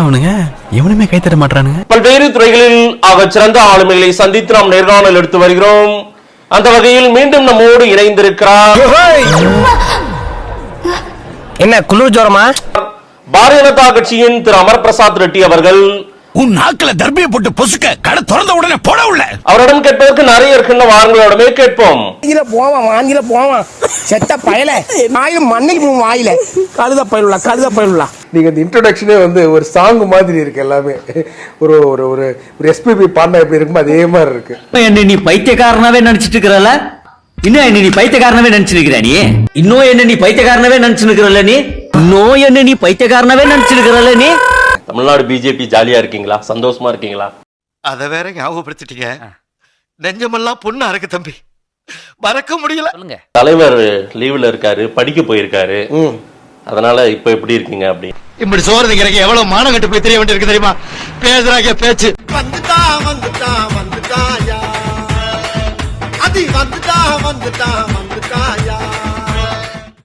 அவனுங்க? எவனுமே கை தட்ட மாட்டானுங்க பல்வேறு துறைகளில் அவர் சிறந்த ஆளுமைகளை சந்தித்து நாம் நேர்காணல் எடுத்து வருகிறோம். அந்த வகையில் மீண்டும் நம்மோடு இணைந்திருக்கிறார். என்ன குளிர் ஜோரமா? பாரதிய ஜனதா கட்சியின் திரு அமர் பிரசாத் ரெட்டி அவர்கள் உன் நாக்குல தர்பியை போட்டு பொசுக்க கடை திறந்த உடனே போட உள்ள. அவரிடம் கேட்பதற்கு நிறைய இருக்கின்ற வாருங்களோடமே கேட்போம். வாங்கில போவான் வாங்கில போவான். செத்த பயல. நாயும் மண்ணில் வாயில. கழுத பயிலுலா கழுத பயிலுலா நீங்க இந்த இன்ட்ரோடக்ஷனே வந்து ஒரு சாங் மாதிரி இருக்கு எல்லாமே. ஒரு ஒரு ஒரு ஒரு எஸ்பிபி பாடினா எப்படி இருக்குமோ அதே மாதிரி இருக்கு. என்ன நீ பைத்தியக்காரனாவே நினைச்சிட்டு இருக்கிறல? இன்னும் என்ன நீ பைத்தியக்காரனாவே நினைச்சு நிக்கிற நீ? இன்னும் என்ன நீ பைத்தியக்காரனாவே நினைச்சு நிக்கிறல்ல நீ? இன்னும் என்ன நீ பைத்தியக்காரனாவே நினைச்சு நிக்கிறல்ல நீ? தமிழ்நாடு பிஜேபி ஜாலியா இருக்கீங்களா? சந்தோஷமா இருக்கீங்களா? அத வேற ஞாபகப்படுத்திட்டீங்க. நெஞ்சமெல்லாம் பொண்ணு அறக்கு தம்பி. மறக்க முடியல. தலைவர் லீவ்ல இருக்காரு படிக்க போயிருக்காரு. அதனால இப்ப எப்படி இருக்கீங்க அப்படி? இப்படி சோறுங்கிறக்கு எவ்வளவு மானம் கட்டு போய் தெரிய வேண்டியிருக்கு தெரியுமா? பேசுறாங்க பேச்சு. வந்துட்டா வந்துட்டா வந்துட்டாயா அது வந்துட்டா வந்துட்டா வந்துட்டாயா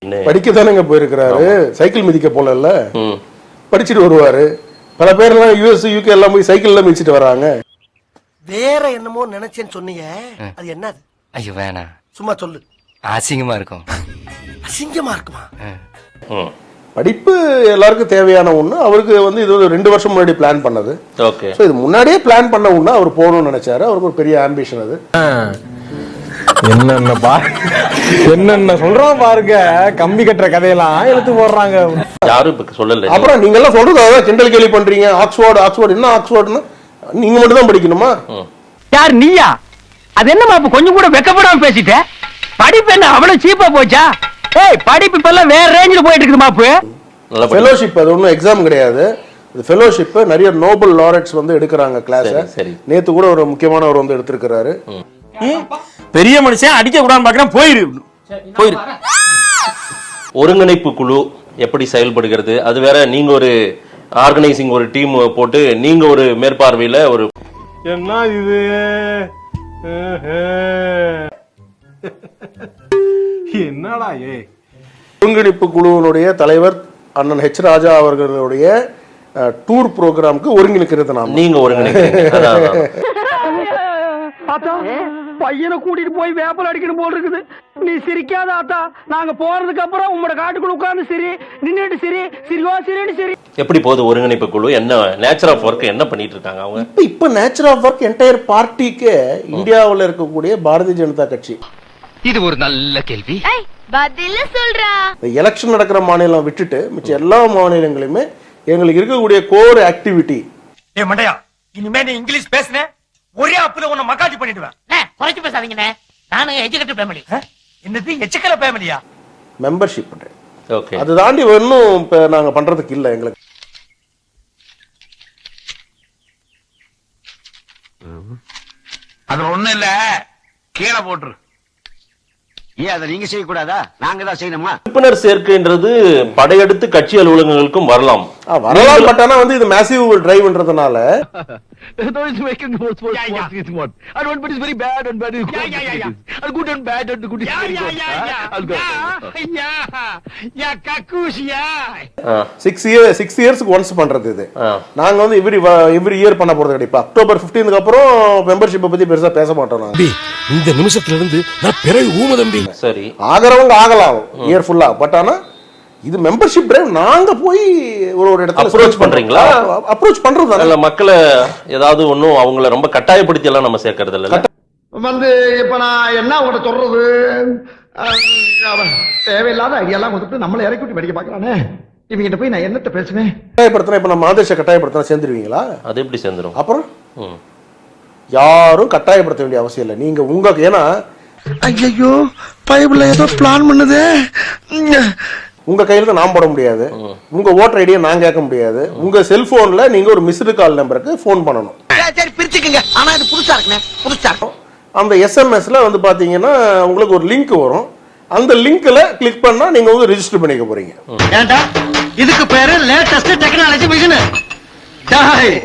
என்ன? படிக்க தானேங்க போயிருக்கிறாரு சைக்கிள் மிதிக்க ம். படிச்சுட்டு வருவாரு. பல பேர்லாம் யூஎஸ் யூகே எல்லாம் போய் சைக்கிள்ல மிதிச்சிட்டு வராங்க. வேற என்னமோ நினைச்சேன்னு சொன்னீங்க. அது என்னது? ஐயோ வேணாம் சும்மா சொல்லு. அசிங்கமா இருக்கும். அசிங்கமா இருக்குமா. படிப்பு எல்லாருக்கும் தேவையான ஒண்ணு. அவருக்கு வந்து இது ஒரு ரெண்டு வருஷம் முன்னாடி பிளான் பண்ணது. ஓகே. ஸோ இது முன்னாடியே பிளான் பண்ண ஒண்ணு அவர் போகணும்னு நினைச்சாரு. அவருக்கு ஒரு பெரிய ஆம்பிஷன் அது. என்னென்ன பா என்னென்ன சொல்றோம் பாருங்க. கம்பி கட்டுற கதையெல்லாம் இழுத்து போடுறாங்க. யாரும் இப்ப சொல்லல. அப்புறம் நீங்க எல்லாம் சொல்றது கிண்டல் கேலி பண்றீங்க. ஆக்ஸ்போர்ட் ஆக்ஸ்போர்ட் என்ன ஆக்ஸ்போர்ட்னா நீங்க மட்டும் தான் படிக்கணுமா யார் நீயா? அது என்ன மாப்பு கொஞ்சம் கூட வெக்கப்படாம பேசிட்ட? படிப்பு என்ன அவ்வளவு சீப்பா போச்சா? ஏய் படிப்பு இப்ப எல்லாம் வேற ரேஞ்சில் போயிட்டு இருக்குது மாப்பு ஃபெலோஷிப் அது ஒன்றும் எக்ஸாம் கிடையாது. இது ஃபெலோஷிப் நிறைய நோபல் லாரட்ஸ் வந்து எடுக்கிறாங்க கிளாஸ். நேத்து கூட ஒரு முக்கியமானவர் வந்து எடுத்திருக்கிறாரு. பெரிய மனுஷன் அடிக்க கூடாதுன்னு பாக்குறேன் போயிரு. போயிரு ஒருங்கிணைப்பு குழு எப்படி செயல்படுகிறது? அது வேற நீங்க ஒரு ஆர்கனைசிங் ஒரு டீம் போட்டு நீங்க ஒரு மேற்பார்வையில ஒரு என்ன இது? என்னடா ஏ ஒருங்கிணைப்பு குழுவினுடைய தலைவர் அண்ணன் ஹெச் ராஜா அவர்களுடைய டூர் ப்ரோக்ராம்க்கு ஒருங்கிணைக்கிறது நாம் நீங்க ஒருங்கிணைக்கிறீங்க. பையனை கூட்டிட்டு போய் வேப்பல் அடிக்கணும் போல் இருக்குது. நீ சிரிக்காத ஆத்தா. நாங்க போறதுக்கு அப்புறம் உங்களோட காட்டுக்குள்ள உட்கார்ந்து சரி. நின்னுட்டு சரி. சிரிவா சிரின்னு சரி. எப்படி போகுது ஒருங்கிணைப்பு குழு? என்ன நேச்சர் ஆஃப் ஒர்க் என்ன பண்ணிட்டு இருக்காங்க அவங்க? இப்போ இப்போ நேச்சர் ஆஃப் ஒர்க் என்டையர் பார்ட்டிக்கு இந்தியாவில் இருக்கக்கூடிய பாரதிய ஜனதா கட்சி. இது ஒரு நல்ல கேள்வி. பதில சொல்றா. எலெக்ஷன் நடக்கிற மாநிலம் விட்டுட்டு மிச்ச எல்லா மாநிலங்களுமே எங்களுக்கு இருக்கக்கூடிய கோர் ஆக்டிவிட்டி ஏ மண்டையா இனிமே நீ இங்கிலீஷ் பேசுன. ஒரே அப்புல உன்னை மக்காஜி பண்ணிடுவேன். குறைச்சு பேசாதீங்கண்ணே நானும் எஜுகேட்டட் ஃபேமிலி என்னது எச்சக்கல ஃபேமிலியா மெம்பர்ஷிப் ஓகே அது தாண்டி இன்னும் இப்போ நாங்கள் பண்ணுறதுக்கு இல்லை எங்களுக்கு. அது ஒண்ணும் இல்ல. கீழே போட்டுரு. ஏன் அதை நீங்க செய்யக்கூடாதா? நாங்க தான் செய்யணுமா? உறுப்பினர் சேர்க்கைன்றது படையெடுத்து கட்சி அலுவலகங்களுக்கும் வரலாம். வரலாம் பட் வந்து இது massive டிரைவ்ன்றதுனால Those making more sports, sports is what. And one bad is very bad, and bad is good. Yeah, yeah, yeah, yeah. And good and bad, and good is yeah very yeah good. Yeah Huh? Yeah I'll go. Yeah yeah கக்கூசியா ஆ, six year six இயர்ஸ்க்கு once பண்றது இது ஆ. நாங்க வந்து every every year பண்ண போறது கிடையாது October 15க்கு அப்புறம் மெம்பர்ஷிப்பை பத்தி பெருசா பேச மாட்டோம் நாங்க இந்த நிமிஷத்துல இருந்து நான் பிறகு ஊம தம்பி சரி ஆகிறவங்க ஆகலாம் இயர் ஃபுல்லா பட் ஆனா இது மெம்பர்ஷிப் டிரைவ் நாங்க போய் ஒரு ஒரு இடத்துல Approach பண்றீங்களா? அப்ரோச் பண்றது அதுல மக்களை ஏதாவது ஒண்ணும் அவங்கள ரொம்ப கட்டாயப்படுத்தி எல்லாம் நம்ம சேர்க்கறது இல்ல? வந்து இப்ப நான் என்ன உங்கள்ட்ட சொல்றது? தேவையில்லாத ஐடியாலாம் கொடுத்துட்டு நம்மளை இறக்கி விட்டு படிக்க பாக்குறானே இவங்கிட்ட போய் நான் என்னத்த பேசுவேன்? கட்டாயப்படுத்தினா இப்ப நம்ம ஆதேச கட்டாயப்படுத்தினா சேர்ந்துருவீங்களா? அது எப்படி சேர்ந்துரும்? அப்புறம். யாரும் கட்டாயப்படுத்த வேண்டிய அவசியம் இல்லை. நீங்க உங்க ஏன்னா ஐயோ பைபிள்ல ஏதோ பிளான் பண்ணுதே. உங்க கையில தான் நான் போட முடியாது. உங்க ஓட்டர் ஐடியை நான் கேட்க முடியாது. உங்க செல்போன்ல நீங்க ஒரு மிஸ்டு கால் நம்பருக்கு ஃபோன் பண்ணணும். சரி பிரிச்சுக்கங்க. ஆனா இது புதுசா இருக்குண்ணே. புதுசா இருக்கும் அந்த எஸ்எம்எஸ்ல வந்து பாத்தீங்கன்னா உங்களுக்கு ஒரு லிங்க் வரும். அந்த லிங்க்ல கிளிக் பண்ணா நீங்க வந்து ரெஜிஸ்டர் பண்ணிக்க போறீங்க. ஏண்டா இதுக்கு பேரு லேட்டஸ்ட் டெக்னாலஜி மிஷின்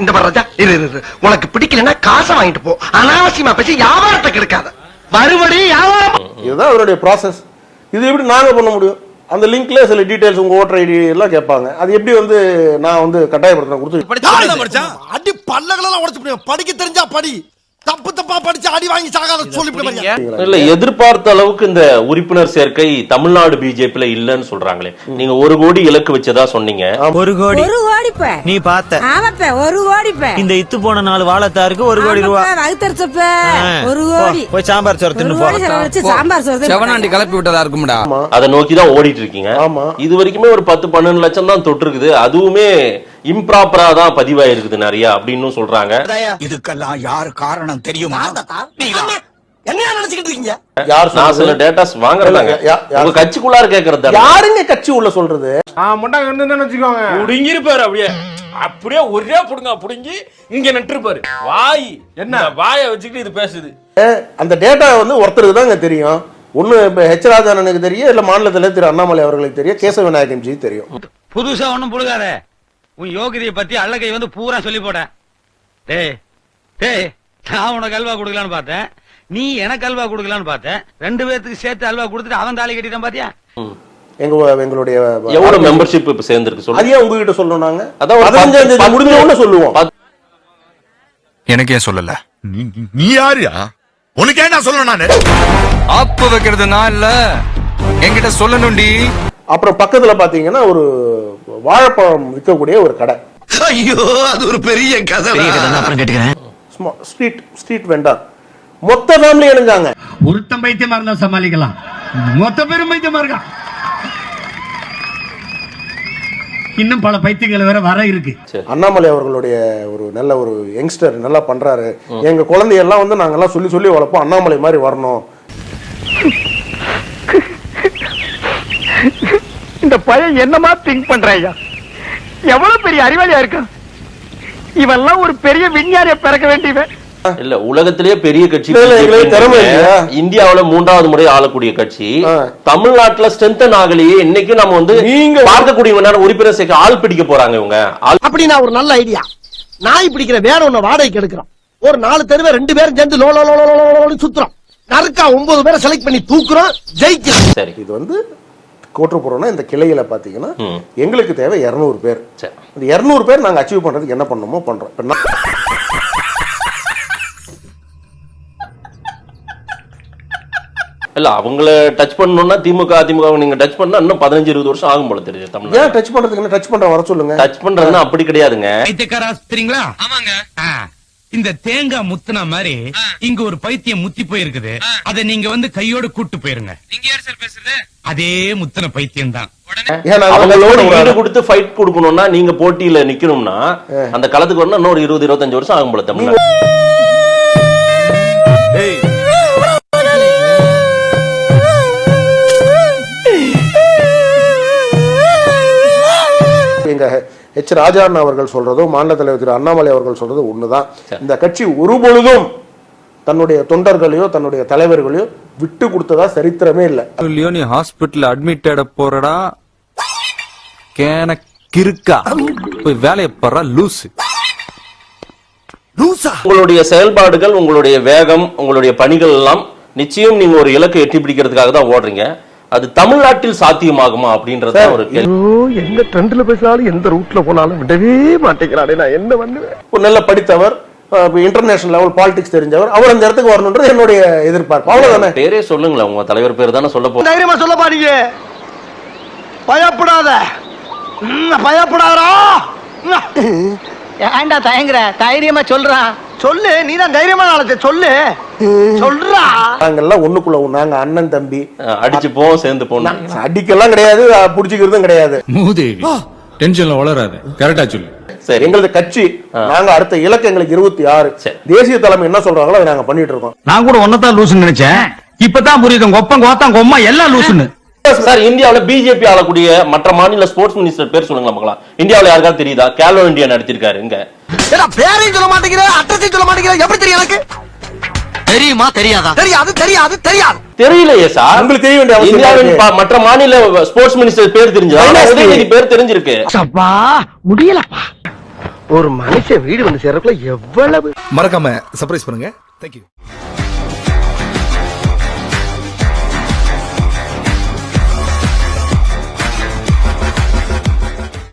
இந்த மாதிரி ராஜா. இரு இரு, இரு. உனக்கு பிடிக்கலன்னா காசை வாங்கிட்டு போ. அனாவசியமா பேசி வியாபாரத்தை கெடுக்காத. மறுபடியும் வியாபாரம். இதுதான் அவருடைய ப்ராசஸ் இது எப்படி நாங்க பண்ண முடியும்? அந்த லிங்க்ல சில டீடைல்ஸ் உங்க ஓட்டர் ஐடி எல்லாம் கேட்பாங்க. அது எப்படி வந்து நான் வந்து கட்டாயப்படுத்தின கொடுத்து அடி பல்லகளெல்லாம் உடைச்சு படிக்க தெரிஞ்சா படி. தப்பு தப்பா படிச்சு அடி வாங்கி சாகாத சொல்லிவிட்டு இல்ல எதிர்பார்த்த அளவுக்கு இந்த உறுப்பினர் சேர்க்கை தமிழ்நாடு பிஜேபில இல்லன்னு சொல்றாங்களே. நீங்க ஒரு கோடி இலக்கு வச்சதா சொன்னீங்க. ஒரு கோடி. கோடிப்ப நீ பார்த்த. ஆமாப்ப ஒரு கோடிப்ப. இந்த இத்து போன நாலு வாழத்தாருக்கு ஒரு கோடி ரூபா. வகுத்தரிச்சப்ப ஒரு கோடி. போய் சாம்பார் சோறு தின்னு போ. வச்சு சாம்பார் சோறு செவனாண்டி கிளப்பி விட்டதா இருக்கும்டா. அதை நோக்கி தான் ஓடிட்டு இருக்கீங்க ஆமா. இது வரைக்குமே ஒரு பத்து பன்னெண்டு லட்சம் தான் தொட்டிருக்குது. அதுவுமே இம்ப்ராப்பரா தான் பதிவாயிருக்குது நிறைய அப்படின்னு சொல்றாங்க. இதுக்கெல்லாம் யாரு காரணம் தெரியுமா? என்ன நினைச்சுக்கிட்டு இருக்கீங்க? யார் நான் சில? டேட்டாஸ் வாங்குறதாங்க. உங்க கட்சிக்குள்ளார கேக்குறது. யாருங்க கட்சி உள்ள சொல்றது? நான் மட்டும் இருந்தேன்னு வச்சுக்கோங்க புடுங்கிருப்பாரு அப்படியே. அப்படியே ஒரே புடுங்க புடுங்கி இங்க நட்டுருப்பாரு வாய் என்ன வாயை வச்சுக்கிட்டு இது பேசுது. அந்த டேட்டா வந்து ஒருத்தருக்கு தாங்க தெரியும். ஒண்ணு இப்ப ஹெச் ராஜானனுக்கு தெரியும் இல்ல மாநிலத்துல திரு அண்ணாமலை அவர்களுக்கு தெரியும் கேசவ விநாயகம் ஜி தெரியும். புதுசா ஒண்ணும் புழுகாத உன் யோகிதைய பத்தி அல்லகை வந்து பூரா சொல்லி போட டேய் டேய் நான் உனக்கு அல்வா கொடுக்கலான்னு பார்த்தேன். நீ எனக்கு அல்வா கொடுக்கலான்னு பார்த்தேன். ரெண்டு பேர்த்துக்கு சேர்த்து அல்வா கொடுத்துட்டு அவன் தாலி கட்டிட்டான் பாத்தியா? எங்க எங்களுடைய எவ்வளவு மெம்பர்ஷிப் இப்ப சேர்ந்திருக்கு அது சொல்லு ஏன் உங்ககிட்ட சொல்லணும் நாங்க. அதான் முடிஞ்ச உடனே சொல்லுவோம். எனக்கு ஏன் சொல்லல? நீ யாருயா? உனக்கு ஏன் நான் சொல்லணும் நானு? ஆப்பு வைக்கிறது நான் இல்ல. என்கிட்ட சொல்லணும்டி. அப்புறம் பக்கத்துல பாத்தீங்கன்னா ஒரு வாழைப்பழம் விற்கக்கூடிய ஒரு கடை. ஐயோ அது ஒரு பெரிய கதை அப்புறம் கேட்டுக்கிறேன். ஸ்ட்ரீட் ஸ்ட்ரீட் வெண்டார் மொத்த ஃபேமிலி இணைஞ்சாங்க. ஒருத்தன் பைத்தியமா இருந்தா சமாளிக்கலாம். மொத்த பேரும் பைத்தியமா இருக்கான் இன்னும் பல பைத்தியங்கள் வேற வர இருக்கு. அண்ணாமலை அவர்களுடைய ஒரு நல்ல ஒரு யங்ஸ்டர் நல்லா பண்றாரு. எங்க குழந்தையெல்லாம் வந்து நாங்கெல்லாம் சொல்லி சொல்லி வளர்ப்போம். அண்ணாமலை மாதிரி வரணும். இந்த பையன் என்னமா திங்க் பண்றாயா எவ்வளவு பெரிய அறிவாளியா இருக்கான்? இவெல்லாம் ஒரு பெரிய விஞ்ஞானிய பிறக்க வேண்டியவன். இல்ல உலகத்திலேயே பெரிய கட்சி? இந்தியாவுல மூன்றாவது முறை ஆளக்கூடிய கட்சி. தமிழ்நாட்டுல ஸ்ட்ரென்தன் ஆகலையே இன்னைக்கும் நம்ம வந்து நீங்க- பார்க்கக்கூடிய உறுப்பினர் சேர்க்க ஆள் பிடிக்க போறாங்க இவங்க. அப்படி நான் ஒரு நல்ல ஐடியா நாய் பிடிக்கிற வேற ஒண்ணு வாடகைக்கு எடுக்கிறோம். ஒரு நாலு தெருவை ரெண்டு பேரும் சேர்ந்து லோ லோ சுத்துறோம். நறுக்கா ஒன்பது பேரை செலக்ட் பண்ணி தூக்குறோம் ஜெயிக்கிறோம். சரி. இது வந்து கோட்டுப்புறம்னா இந்த கிளையில பாத்தீங்கன்னா. எங்களுக்கு தேவை இருநூறு பேர். சரி. இந்த இருநூறு பேர் நாங்க அச்சீவ் பண்றதுக்கு என்ன பண்ணணுமோ பண்றோம் இப்ப நான் இல்ல அவங்கள டச் பண்ணணும்னா திமுக அதிமுக நீங்க டச் பண்ணா இன்னும் பதினஞ்சு இருபது வருஷம் ஆகும் போல தெரியுது தமிழ்நாடு ஏன் டச் பண்றதுக்கு என்ன டச் பண்ற வர சொல்லுங்க. டச் பண்றதுன்னா அப்படி கிடையாதுங்க. ஆஸ்பத்திரிங்களா ஆமாங்க. இந்த தேங்காய் முத்துன மாதிரி இங்க ஒரு பைத்தியம் முத்தி போயிருக்குது. அத நீங்க வந்து கையோட கூட்டு போயிருங்க. நீங்க யார் சார் பேசுறது? அதே முத்தன பைத்தியம் தான். அவங்களோட ஈடு கூடாது? கொடுத்து ஃபைட் கொடுக்கணும்னா நீங்க போட்டியில நிக்கணும்னா அந்த களத்துக்கு வரணும் இன்னொரு இருபது இருபத்தஞ்சு வருஷம் ஆகும் போல தமிழ்நாடு ஹெச் ராஜாண்ணா அவர்கள் சொல்றதும் மாநில தலைவர் திரு அண்ணாமலை அவர்கள் சொல்றதும் ஒண்ணுதான். இந்த கட்சி ஒரு பொழுதும் தன்னுடைய தொண்டர்களையோ தன்னுடைய தலைவர்களையோ விட்டு கொடுத்ததா சரித்திரமே இல்லை. இல்லையோ நீ ஹாஸ்பிட்டல் அட்மிட்டட போறடா கேன கிறுக்கா. போய் வேலையை படுறா லூசு? உங்களுடைய செயல்பாடுகள் உங்களுடைய வேகம் உங்களுடைய பணிகள் எல்லாம் நிச்சயம் நீங்க ஒரு இலக்கை எட்டி பிடிக்கிறதுக்காக தான் ஓடுறீங்க. அது தமிழ்நாட்டில் சாத்தியமாகுமா அப்படின்றது ஒரு எந்த ட்ரெண்ட்ல பேசினாலும் எந்த ரூட்ல போனாலும் விடவே மாட்டேங்கிறானே நான் என்ன பண்ணுவேன்? ஒரு நல்ல படித்தவர் இன்டர்நேஷனல் லெவல் பாலிடிக்ஸ் தெரிஞ்சவர் அவர் அந்த இடத்துக்கு வரணுன்றது என்னுடைய எதிர்பார்ப்பு. அவ்வளவுதானே? பேரே சொல்லுங்களேன் உங்க தலைவர் பேர் தானே சொல்ல போறோம். தைரியமா சொல்ல பாருங்க பயப்படாத. ம், பயப்படாதடா. ஏன்டா தயங்குற? தைரியமா சொல்றான் சொல்லு நீ தான் தைரியமா நாளைக்கு சொல்லு. சொல்றா. நாங்கெல்லாம் ஒண்ணுக்குள்ள ஒண்ணு. நாங்க அண்ணன் தம்பி. அடிச்சு போவோம் சேர்ந்து போனோம் அடிக்கெல்லாம் கிடையாது புடிச்சுக்கிறதும் கிடையாது. மூதேவி டென்ஷன்ல வளராத. கரெக்டா சொல்லு. சரி. எங்களது கட்சி நாங்க அடுத்த இலக்கு எங்களுக்கு இருபத்தி ஆறு. தேசிய தலைமை என்ன சொல்றாங்களோ அதை நாங்க பண்ணிட்டு இருக்கோம். நான் கூட ஒன்னதான் லூசுன்னு நினைச்சேன். இப்பதான் புரியுது. உங்க ஒப்பம் கோத்தம் கொம்மா எல்லாம் லூசுன்னு சார் இந்தியாவுல பிஜேபி ஆளக்கூடிய மற்ற மாநில ஸ்போர்ட்ஸ் மினிஸ்டர் பேர் சொல்லுங்க மக்களா இந்தியாவுல யாருக்காவது தெரியுதா? கேலோ இந்தியா நடத்திருக்காரு இங்க. பேரையும் சொல்ல மாட்டேங்கிற அட்ரஸையும் சொல்ல மாட்டேங்கிற எப்படி தெரியும் எனக்கு? தெரியுமா தெரியாதா? தெரியாது தெரியாது தெரியாது. தெரியலையே சார். உங்களுக்கு தெரிய வேண்டிய இந்தியாவின் மற்ற மாநில ஸ்போர்ட்ஸ் மினிஸ்டர் பேர் தெரிஞ்சதா. உதயநிதி பேர் தெரிஞ்சிருக்கு. அப்பா முடியலப்பா. ஒரு மனுஷன் வீடு வந்து சேர்றதுக்குள்ள எவ்வளவு மறக்காம சர்ப்ரைஸ் பண்ணுங்க. தேங்க்யூ